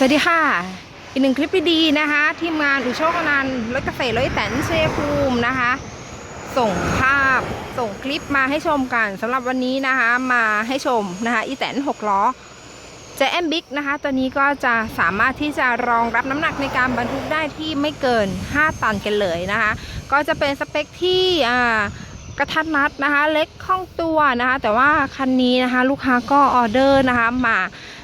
สวัสดีค่ะ อีกหนึ่งคลิปดีๆนะคะ ทีมงานอุโชคนันรถเกษตรรถแตนเชยภูมินะคะ ส่งภาพส่งคลิปมาให้ชมกันสำหรับวันนี้นะคะ มาให้ชมนะคะอีแตน6ล้อเจแอมบิ๊กนะคะ ตัวนี้ก็จะสามารถที่จะรองรับน้ำหนักในการบรรทุกได้ที่ไม่เกิน 5 ตันกันเลยนะคะ ก็จะเป็นสเปคที่อ่ากระทัดรัดนะคะ เล็กคล่องตัวนะคะ แต่ว่าคันนี้นะคะ ลูกค้าก็ออเดอร์นะคะมา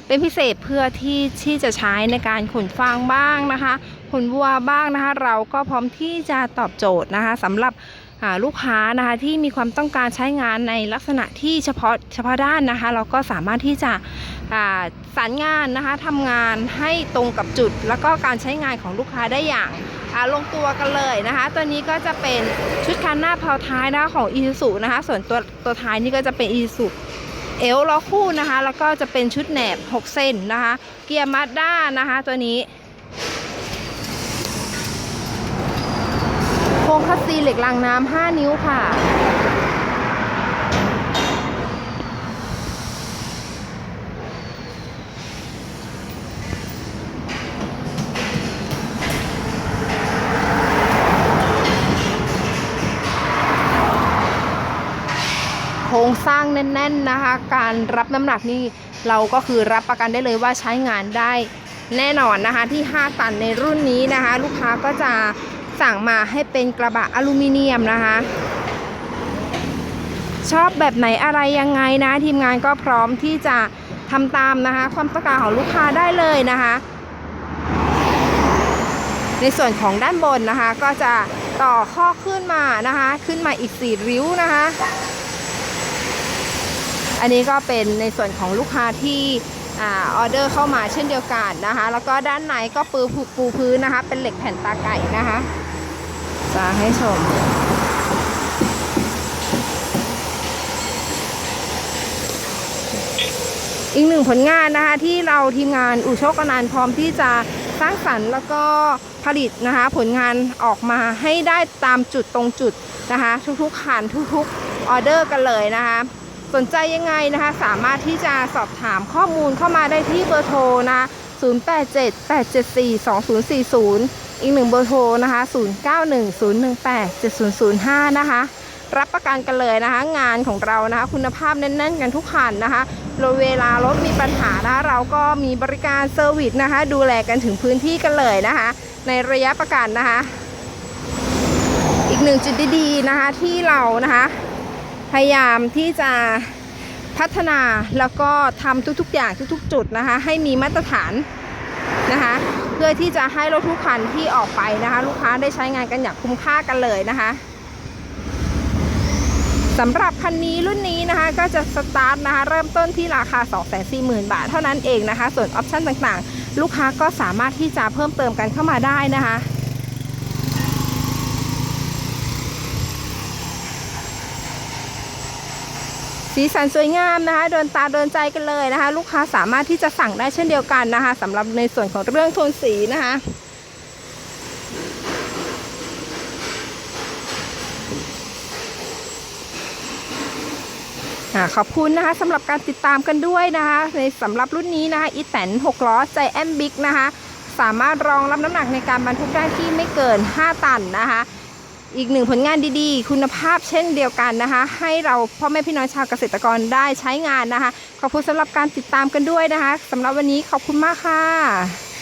เป็นพิเศษเพื่อที่ที่จะใช้ในการขนฟางบ้างนะคะ ขนวัวบ้างนะคะ เราก็พร้อมที่จะตอบโจทย์นะคะสำหรับลูกค้านะคะที่มีความต้องการใช้งานในลักษณะที่เฉพาะเฉพาะด้านนะคะ เราก็สามารถที่จะสารงานนะคะทำงานให้ตรงกับจุด แล้วก็การใช้งานของลูกค้าได้อย่างลงตัวกันเลยนะคะ ตัวนี้ก็จะเป็นชุดคันหน้าเพาท้ายนะคะของ i s u z u นะคะ ส่วนตัวตัวท้ายนี่ก็จะเป็น i s u z u เอวล้อคู่นะคะ แล้วก็จะเป็นชุดแหนบ 6 เส้นนะคะ เกียร์มาด้านะคะตัวนี้โครงคัสซีเหล็กรางน้ำ5นิ้วค่ะ ครงสร้างแน่นๆนะคะ การรับน้ำหนักนี่เราก็คือรับประกันได้เลยว่าใช้งานได้แน่นอนนะคะที่ 5 ตันในรุ่นนี้นะคะ ลูกค้าก็จะสั่งมาให้เป็นกระบะอลูมิเนียมนะคะ ชอบแบบไหนอะไรยังไงนะ ทีมงานก็พร้อมที่จะทำตามนะคะ ความต้องการของลูกค้าได้เลยนะคะในส่วนของด้านบนนะคะก็จะต่อข้อขึ้นมานะคะ ขึ้นมาอีก 4 ริ้วนะคะ อันนี้ก็เป็นในส่วนของลูกค้าที่ออเดอร์เข้ามาเช่นเดียวกันนะคะ แล้วก็ด้านในก็ปูปูพื้นนะคะ เป็นเหล็กแผ่นตาไก่นะคะ จะให้ชม อีกหนึ่งผลงานนะคะที่เราทีมงานอุโชคนันพร้อมที่จะสร้างสรรค์แล้วก็ผลิตนะคะ ผลงานออกมาให้ได้ตามจุดตรงจุดนะคะ ทุกๆคันทุกๆออเดอร์กันเลยนะคะ สนใจยังไงนะคะ สามารถที่จะสอบถามข้อมูลเข้ามาได้ที่เบอร์โทรนะ0878742040 อีกหนึ่งเบอร์โทรนะคะ 0910187005 นะคะ รับประกันกันเลยนะคะ งานของเรานะคะ คุณภาพแน่นๆกันทุกคันนะคะเวลารถมีปัญหานะคะเราก็มีบริการเซอร์วิสนะคะ ดูแลกันถึงพื้นที่กันเลยนะคะ ในระยะประกันนะคะ อีกหนึ่งจุดดีๆนะคะที่เรานะคะ พยายามที่จะพัฒนาแล้วก็ทำทุกๆอย่างทุกๆ จุดนะคะ ให้มีมาตรฐานนะคะ เพื่อที่จะให้รถทุกคันที่ออกไปนะคะ ลูกค้าได้ใช้งานกันอย่างคุ้มค่ากันเลยนะคะสำหรับคันนี้รุ่นนี้นะคะก็จะสตาร์ทนะคะ เริ่มต้นที่ราคา 240,000 บาทเท่านั้นเองนะคะ ส่วนออปชั่นต่างๆ ลูกค้าก็สามารถที่จะเพิ่มเติมกันเข้ามาได้นะคะ สีสันสวยงามนะคะโดนตาโดนใจกันเลยนะคะ ลูกค้าสามารถที่จะสั่งได้เช่นเดียวกันนะคะสำหรับในส่วนของเรื่องโทนสีนะคะขอบคุณนะคะสำหรับการติดตามกันด้วยนะคะ ในสำหรับรุ่นนี้นะคะอีแตน6ล้อใจแอมบิกนะคะ สามารถรองรับน้ำหนักในการบรรทุกได้ที่ไม่เกิน 5 ตันนะคะ อีกหนึ่งผลงานดีๆ คุณภาพเช่นเดียวกันนะคะ ให้เราพ่อแม่พี่น้องชาวเกษตรกรได้ใช้งานนะคะ ขอบคุณสำหรับการติดตามกันด้วยนะคะสำหรับวันนี้ขอบคุณมากค่ะ